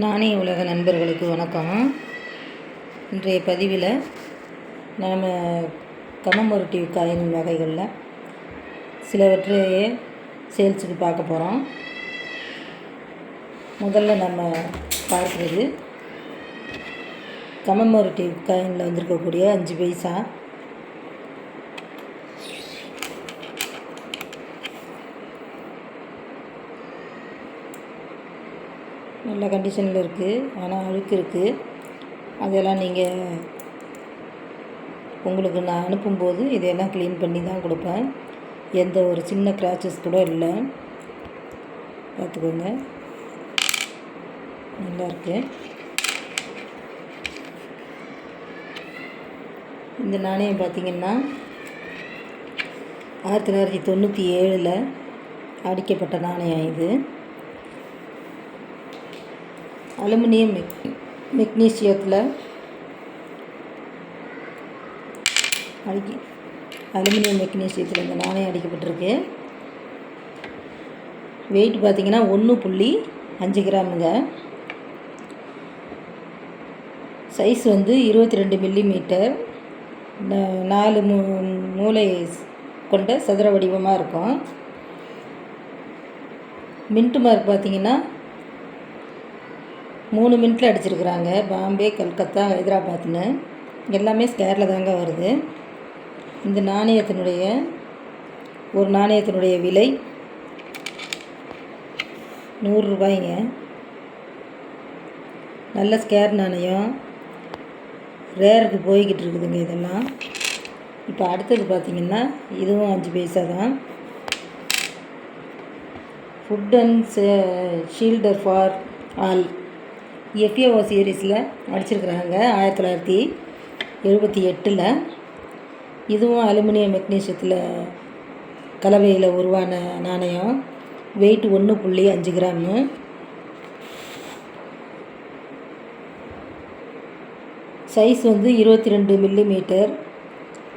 நானே உலக நண்பர்களுக்கு வணக்கம். இன்றைய பதிவில் நாம் கமமொரட்டிவ் காயின் வகைகளில் சிலவற்றையே சேல்ஸுக்கு பார்க்க போகிறோம் முதல்ல நம்ம பார்க்குறது கமமொரட்டிவ் காயினில் வந்திருக்கக்கூடிய அஞ்சு பைசா. நல்ல கண்டிஷனில் இருக்குது ஆனால் அழுக்கு இருக்குது அதெல்லாம் நீங்கள் உங்களுக்கு நான் அனுப்பும்போது இதையெல்லாம் க்ளீன் பண்ணி தான் கொடுப்பேன். எந்த ஒரு சின்ன கிராச்சஸ் கூட இல்லை. பார்த்துக்கோங்க. நல்லா இருக்குது இந்த நாணயம் பார்த்திங்கன்னா ஆயிரத்தி தொள்ளாயிரத்தி தொண்ணூற்றி ஏழில் அடிக்கப்பட்ட நாணயம் இது. அலுமினியம் மெக் மெக்னீசியத்தில் அடிக்கி அலுமினியம் மெக்னீசியத்தில் இந்த நாணயம் அடிக்கப்பட்டிருக்கு. வெயிட் பார்த்திங்கன்னா ஒன்று புள்ளி அஞ்சு கிராமுங்க. சைஸ் வந்து இருபத்தி ரெண்டு மில்லி மீட்டர் நாலு மூ மூளை கொண்ட சதுர வடிவமாக இருக்கும். மின்ட்டு மார்க் பார்த்திங்கன்னா மூணு மினிட்டில் அடிச்சிருக்கிறாங்க. பாம்பே கல்கத்தா ஹைதராபாத்னு. எல்லாமே ஸ்கேரில் தாங்க வருது. இந்த நாணயத்தினுடைய ஒரு நாணயத்தினுடைய விலை நூறுரூபாய்ங்க நல்ல ஸ்கேர் நாணயம். ரேருக்கு போய்கிட்டு இருக்குதுங்க இதெல்லாம். இப்போ அடுத்தது பார்த்திங்கன்னா இதுவும் அஞ்சு பைசா தான். Food and shelter for all FAO சீரீஸில் அடிச்சிருக்கிறாங்க ஆயிரத்தி தொள்ளாயிரத்தி எழுபத்தி எட்டில். இதுவும் அலுமினியம் மெக்னீஷியத்தில் கலவையில் உருவான நாணயம். வெயிட் ஒன்று புள்ளி அஞ்சு கிராமு. சைஸ் வந்து இருபத்தி ரெண்டு மில்லி மீட்டர்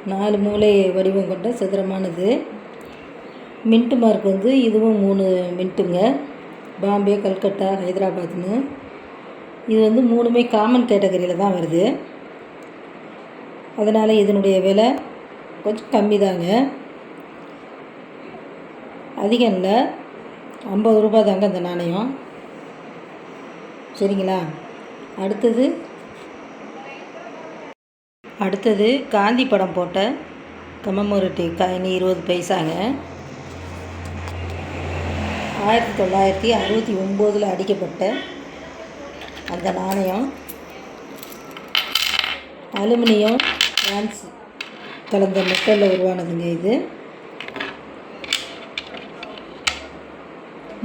நாலு மூளை வடிவம் கொண்ட சதுரமானது மின்ட்டு மார்க் வந்து இதுவும் மூணு மின்ட்டுங்க பாம்பே கல்கட்டா ஹைதராபாத்னு இது வந்து மூணுமே காமன் கேட்டகரியில் தான் வருது. அதனால் இதனுடைய விலை கொஞ்சம் கம்மி தாங்க அதிகம் இல்லை. ஐம்பது ரூபா தாங்க இந்த நாணயம். சரிங்களா? அடுத்தது அடுத்தது காந்தி படம் போட்ட கமமோரட்டிவ் காயினி இருபது பைசாங்க. ஆயிரத்தி தொள்ளாயிரத்தி அறுபத்தி ஒம்போதில் அடிக்கப்பட்ட அந்த நாணயம் அலுமினியம் பிரான்ஸ் கலந்த மெட்டலில் உருவானதுங்க இது.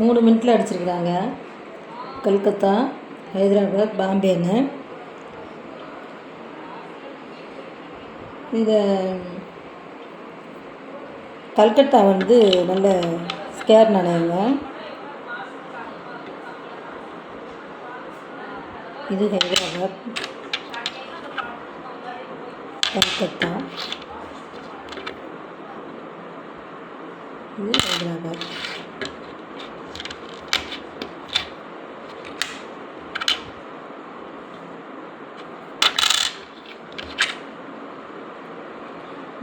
மூணு மினிட்டில் அடிச்சிருக்கிறாங்க. கல்கத்தா ஹைதராபாத் பாம்பேன்னு இதை கல்கத்தா வந்து நல்ல ஸ்கேர் நாணயங்க. இது ஹைதராபாத் கல்கத்தா. இது ஹைதராபாத்.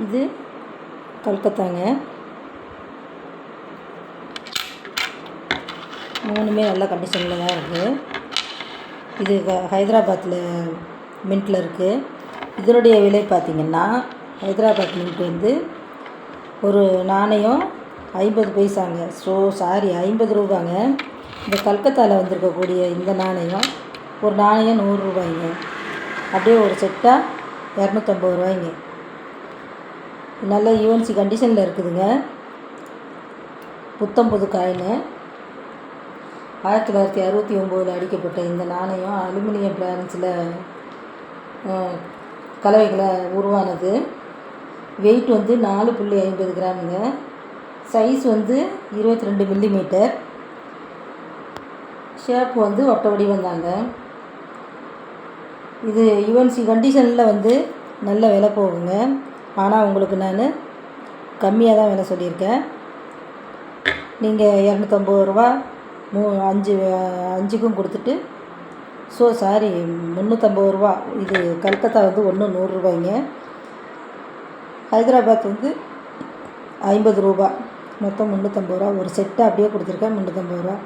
இது கல்கத்தாங்க. மூணுமே நல்ல கண்டிஷனில் தான் இருக்குது இது ஹைதராபாத்தில் மின்ட்டில் இருக்குது இதனுடைய விலை பார்த்திங்கன்னா ஹைதராபாத் மின்ட் வந்து ஒரு நாணயம் ஐம்பது பைசாங்க. ஸோ சாரி ஐம்பது ரூபாங்க. இந்த கல்கத்தாவில் வந்திருக்கக்கூடிய இந்த நாணயம் ஒரு நாணயம் நூறுரூபாய்ங்க அப்படியே ஒரு செட்டாக இரநூத்தம்பது ரூபாய்ங்க. நல்ல யூஎன்சி கண்டிஷனில் இருக்குதுங்க. புத்தம்புது காயின்னு ஆயிரத்தி தொள்ளாயிரத்தி அறுபத்தி ஒம்போதில் அடிக்கப்பட்ட இந்த நாணயம் அலுமினியம் பிளான்ஸில் கலவைகளை உருவானது. வெயிட் வந்து நாலு புள்ளி ஐம்பது கிராமுங்க. சைஸ் வந்து இருபத்தி ரெண்டு மில்லி மீட்டர் ஷேப் வந்து ஒட்ட வடிவம் தாங்க இது யுஎன்சி கண்டிஷனில் வந்து நல்ல விலை போகுங்க. ஆனால் உங்களுக்கு நான் கம்மியாக தான் விலை சொல்லியிருக்கேன். நீங்கள் இரநூத்தம்பது ரூபா மூ அஞ்சு அஞ்சுக்கும் கொடுத்துட்டு ஸோ சாரி முந்நூற்றம்பது ரூபா. இது கல்கத்தா வந்து ஒன்று நூறுரூபாய்ங்க ஹைதராபாத் வந்து ஐம்பது ரூபா. மொத்தம் முந்நூற்றம்பது ரூபா. ஒரு செட்டு அப்படியே கொடுத்துருக்கேன் முந்நூற்றம்பது ரூபா.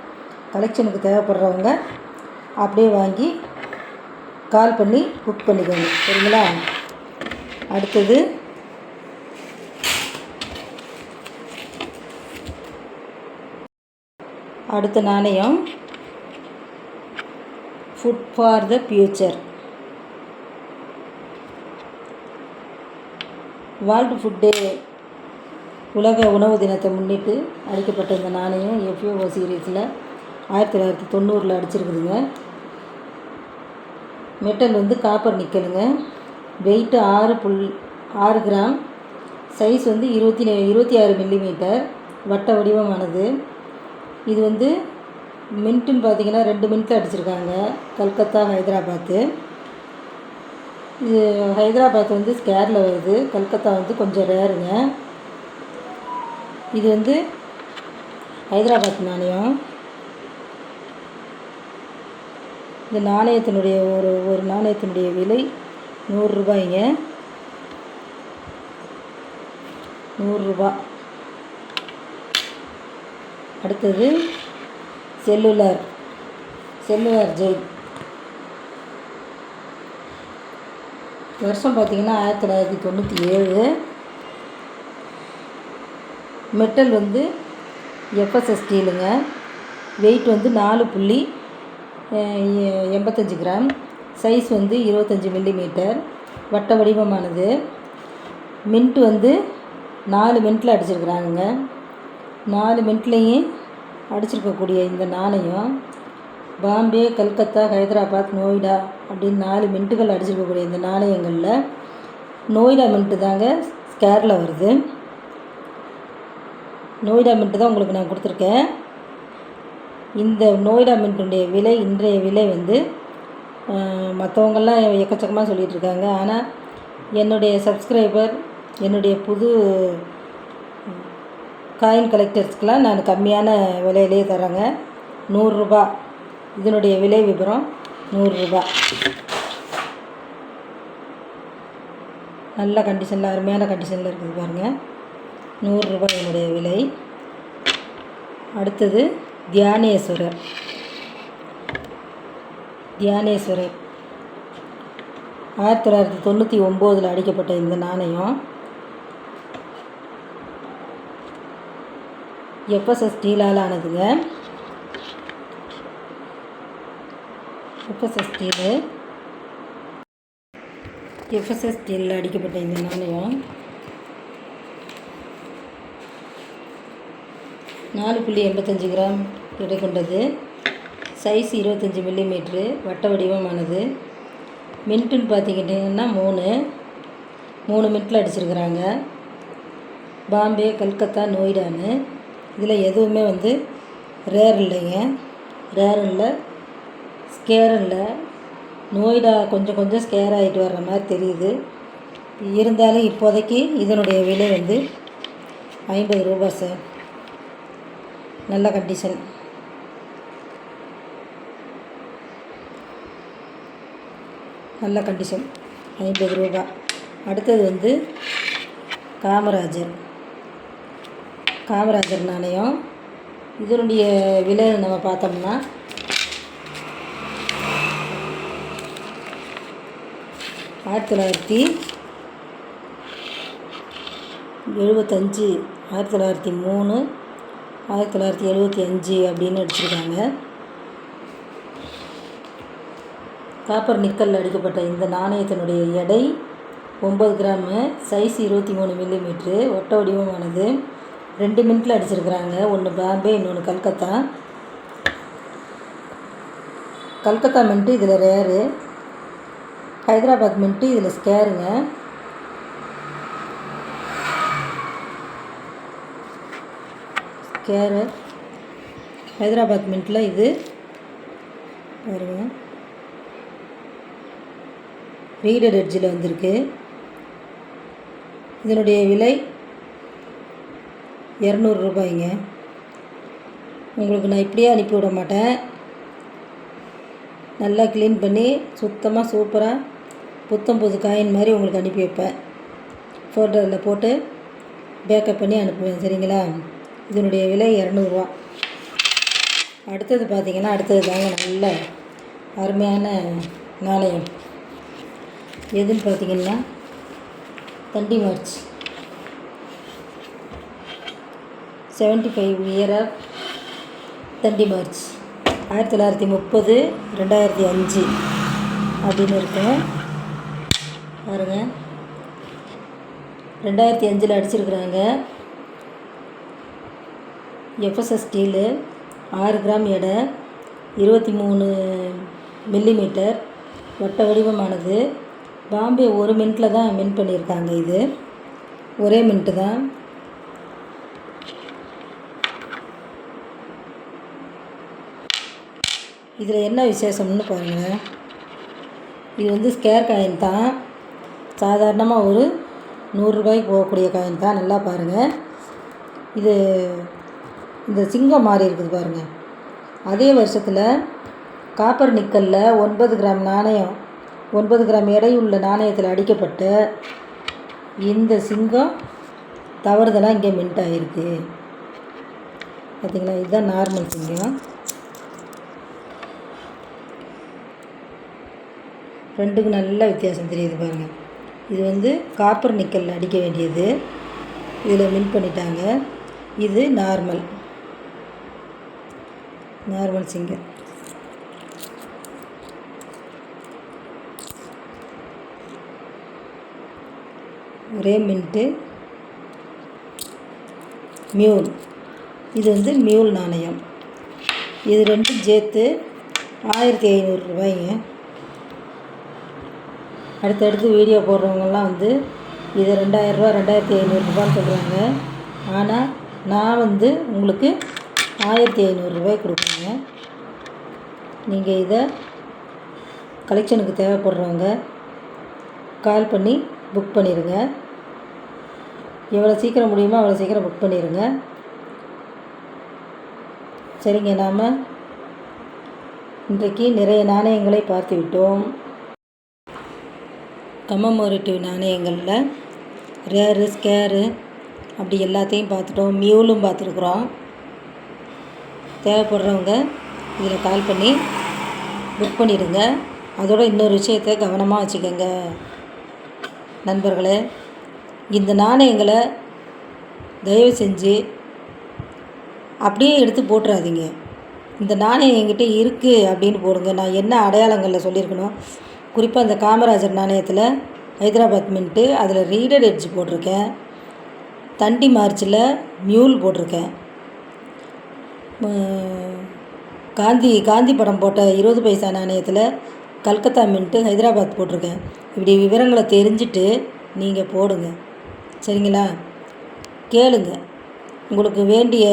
கலெக்ஷனுக்கு தேவைப்படுறவங்க அப்படியே வாங்கி கால் பண்ணி புக் பண்ணிக்கோங்க. சரிங்களா? அடுத்தது அடுத்த நாணயம். Food for the future world food day உலக உணவு தினத்தை முன்னிட்டு அளிக்கப்பட்ட இந்த நாணயம் எஃப்ஓ சீரீஸில் ஆயிரத்தி தொள்ளாயிரத்தி தொண்ணூறில் அடிச்சிருக்குதுங்க. மெட்டல் வந்து காப்பர் நிக்கலுங்க. வெயிட்டு ஆறு புல் ஆறு கிராம். சைஸ் வந்து இருபத்தி இருபத்தி ஆறு மில்லிமீட்டர் வட்ட வடிவமானது. இது வந்து மின்ட்டுன்னு பார்த்தீங்கன்னா ரெண்டு மின்ட்டில் அடிச்சிருக்காங்க. கல்கத்தா ஹைதராபாத்து இது ஹைதராபாத் வந்து ஸ்கேரில் வருது. கல்கத்தா வந்து கொஞ்சம் ரேருங்க. இது வந்து ஹைதராபாத் நாணயம். இந்த நாணயத்தினுடைய ஒரு ஒரு நாணயத்தினுடைய விலை நூறுரூபாய்ங்க நூறுரூபா அடுத்தது செல்லுலர் செல்லுலர் ஜெய் வருஷம் பார்த்தீங்கன்னா ஆயிரத்தி தொள்ளாயிரத்தி தொண்ணூற்றி ஏழு. மெட்டல் வந்து எஃப்எஸ்எஸ் ஸ்டீலுங்க வெயிட் வந்து நாலு புள்ளி எ- எண்பத்தஞ்சு கிராம். சைஸ் வந்து இருபத்தஞ்சி மில்லிமீட்டர். வட்ட வடிவமானது. மின்ட் வந்து நாலு மின்ட்டில் அடிச்சிருக்கிறாங்க நாலு மினிட்லேயும் அடிச்சிருக்கக்கூடிய இந்த நாணயம். பாம்பே கல்கத்தா ஹைதராபாத் நோய்டா அப்படின்னு நாலு மின்ட்டுகள் அடிச்சிருக்கக்கூடிய இந்த நாணயங்களில் நோய்டா மின்ட்டு தாங்க ஸ்கேரில் வருது. நோய்டா மின்ட்டு தான் உங்களுக்கு நான் கொடுத்துருக்கேன். இந்த நோய்டா மின்ட்டுடைய விலை இன்றைய விலை வந்து மற்றவங்கெல்லாம் எக்கச்சக்கமாக சொல்லிகிட்டு இருக்காங்க. ஆனால் என்னுடைய சப்ஸ்கிரைபர் என்னுடைய புது காயின் கலெக்டர்ஸ்க்கெலாம் நான் கம்மியான விலையிலே தரேங்க நூறுரூபா. இதனுடைய விலை விபரம் நூறுரூபா. நல்ல கண்டிஷனில் அருமையான கண்டிஷனில் இருக்குது பாருங்கள் நூறுரூபா என்னுடைய விலை. அடுத்தது தியானேஸ்வரர். தியானேஸ்வரர். ஆயிரத்தி தொள்ளாயிரத்தி தொண்ணூற்றி ஒம்போதில் அடிக்கப்பட்ட இந்த நாணயம். எஃப்எஸ்எஸ் ஸ்டீலால் ஆனதுங்க. எஃப்எஸ்எஸ் ஸ்டீலு எஃப்எஸ்எஸ் ஸ்டீலில் அடிக்கப்பட்ட இந்த நாணயம் நாலு புள்ளி எண்பத்தஞ்சு கிராம் எடை கொண்டது. சைஸ் இருபத்தஞ்சி மில்லிமீட்ரு வட்ட வடிவமானது. மின்ட்டுன்னு பார்த்துக்கிட்டிங்கன்னா மூணு. மூணு மின்ட்டில் அடிச்சிருக்கிறாங்க. பாம்பே கல்கத்தா நோய்டான்னு இதில் எதுவுமே வந்து ரேர் இல்லைங்க. ரேர் இல்லை. ஸ்கேர் இல்லை. நோய்டா கொஞ்சம் கொஞ்சம் ஸ்கேர் ஆகிட்டு வர்ற மாதிரி தெரியுது. இருந்தாலும் இப்போதைக்கு இதனுடைய விலை வந்து ஐம்பது ரூபா சார் நல்ல கண்டிஷன் நல்ல கண்டிஷன் ஐம்பது ரூபா. அடுத்தது வந்து காமராஜர். காமராஜர் நாணயம் இதனுடைய விலை நம்ம பார்த்தோம்னா ஆயிரத்தி தொள்ளாயிரத்தி எழுபத்தஞ்சு ஆயிரத்தி தொள்ளாயிரத்தி மூணு ஆயிரத்தி தொள்ளாயிரத்தி எழுபத்தி அஞ்சு அப்படின்னு அடிச்சிருக்காங்க காப்பர் நிக்கல் அடிக்கப்பட்ட இந்த நாணயத்தினுடைய எடை ஒம்பது கிராமு சைஸ் இருபத்தி மூணு மில்லிமீட்ரு ஒட்ட வடிவமானது. ரெண்டு மின்ட்டில் அடிச்சிருக்கிறாங்க. ஒன்று பாம்பே இன்னொன்று கல்கத்தா. கல்கத்தா மின்ட்டு இதில் ரேரு ஹைதராபாத் மின்ட்டு இதில் ஸ்கேருங்க ஸ்கேரு ஹைதராபாத் மின்ட்டில் இது. பாருங்க. ரீடட் எட்ஜில் வந்திருக்கு. இதனுடைய விலை இரநூறு ரூபாய்ங்க. உங்களுக்கு நான் இப்படியே அனுப்பி விட மாட்டேன். நல்லா க்ளீன் பண்ணி சுத்தமாக சூப்பராக புத்தம் புது காயின் மாதிரி உங்களுக்கு அனுப்பி வைப்பேன். ஃபோட்டோவில் போட்டு பேக்கப் பண்ணி அனுப்புவேன் சரிங்களா? இதனுடைய விலை இரநூறுவா. அடுத்தது பார்த்திங்கன்னா அடுத்தது தாங்க நல்ல அருமையான நாணயம். எதுன்னு பார்த்தீங்கன்னா Dandi march. Seventy five year of Dandi march ஆயிரத்தி தொள்ளாயிரத்தி முப்பது ரெண்டாயிரத்தி அஞ்சு. அப்படின்னு இருக்கேன் பாருங்க. ரெண்டாயிரத்தி அஞ்சில் அடிச்சிருக்கிறாங்க. எஃப்எஸ்எஸ் ஸ்டீலு ஆறு கிராம் எடை இருபத்தி மூணு மில்லிமீட்டர் வட்ட வடிவமானது. பாம்பே ஒரு மினிட்டில் தான் மின் பண்ணியிருக்காங்க இது. ஒரே மின்ட்டு தான். இதில் என்ன விசேஷம்னு பாருங்கள் இது வந்து ஸ்கேர் காயின் தான். சாதாரணமாக ஒரு நூறுரூபாய்க்கு போகக்கூடிய காயின் தான். நல்லா பாருங்கள் இது இந்த சிங்கம் மாறி இருக்குது பாருங்கள் அதே வருஷத்தில் காப்பர் நிக்கலில் ஒன்பது கிராம் நாணயம் ஒன்பது கிராம் எடையுள்ள நாணயத்தில் அடிக்கப்பட்ட இந்த சிங்கம் தவறுதலாக இங்கே மின்ட் ஆகிருக்கு பார்த்தீங்களா? இதுதான் நார்மல் சிங்கம். ரெண்டுக்கும் நல்ல வித்தியாசம் தெரியுது பாருங்கள் இது வந்து காப்பர் நிக்கலில் அடிக்க வேண்டியது. இதில் மின் பண்ணிட்டாங்க. இது நார்மல் நார்மல் சிங்கர் ஒரே மின்ட்டு மியூல் இது வந்து மியூல் நாணயம். இது ரெண்டும் சேர்த்து ஆயிரத்தி ஐநூறுரூவாய்ங்க அடுத்தடுத்து வீடியோ போடுறவங்கெல்லாம் வந்து இது ரெண்டாயிரரூவா ரெண்டாயிரத்தி ஐநூறுரூபான்னு சொல்கிறாங்க ஆனால் நான் வந்து உங்களுக்கு ஆயிரத்தி ஐநூறுரூபாய் கொடுக்குறேங்க. நீங்கள் இதை கலெக்ஷனுக்கு தேவைப்படுறவங்க கால் பண்ணி புக் பண்ணிடுங்க எவ்வளோ சீக்கிரம் முடியுமோ அவ்வளோ சீக்கிரம் புக் பண்ணிடுங்க சரிங்க நாம் இன்றைக்கு நிறைய நாணயங்களை பார்த்து விட்டோம் கம்மமோரேட்டிவ் நாணயங்களில் ரேரு ஸ்கேரு அப்படி எல்லாத்தையும் பார்த்துட்டோம். மியூலும் பார்த்துருக்குறோம். தேவைப்படுறவங்க இதில் கால் பண்ணி புக் பண்ணிடுங்க. அதோட இன்னொரு விஷயத்தை கவனமாக வச்சுக்கோங்க. நண்பர்களே இந்த நாணயங்களை தயவு செஞ்சு அப்படியே எடுத்து போட்டுறாதீங்க. இந்த நாணயம் என்கிட்ட இருக்குது அப்படின்னு போடுங்க. நான் என்ன அடையாளங்களில் சொல்லியிருக்கணும்? குறிப்பாக இந்த காமராஜர் நாணயத்தில் ஹைதராபாத் மின்ட்டு அதில் ரீடட் எட்ஜ் போட்டிருக்கேன். தண்டி மார்ச்சில் மியூல் போட்டிருக்கேன். காந்தி காந்தி படம் போட்ட இருபது பைசா நாணயத்தில் கல்கத்தா மின்ட்டு ஹைதராபாத் போட்டிருக்கேன். இப்படி விவரங்களை தெரிஞ்சுட்டு நீங்கள் போடுங்க. சரிங்களா? கேளுங்க. உங்களுக்கு வேண்டிய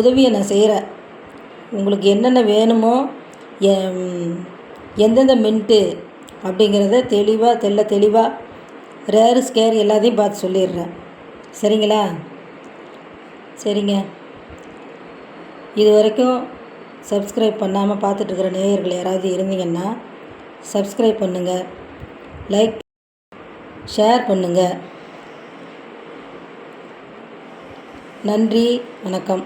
உதவியை நான் செய்கிறேன் உங்களுக்கு என்னென்ன வேணுமோ என் எந்தெந்த மின்ட்டு அப்படிங்கிறத தெளிவாக தெள்ள தெளிவாக ரேரு ஸ்கேர் எல்லாத்தையும் பார்த்து சொல்லிடுறேன். சரிங்களா? சரிங்க. இது வரைக்கும் சப்ஸ்கிரைப் பண்ணாமல் பார்த்துட்ருக்குற நேயர்கள் யாராவது இருந்தீங்கன்னா சப்ஸ்கிரைப் பண்ணுங்கள் லைக் ஷேர் பண்ணுங்கள் நன்றி வணக்கம்.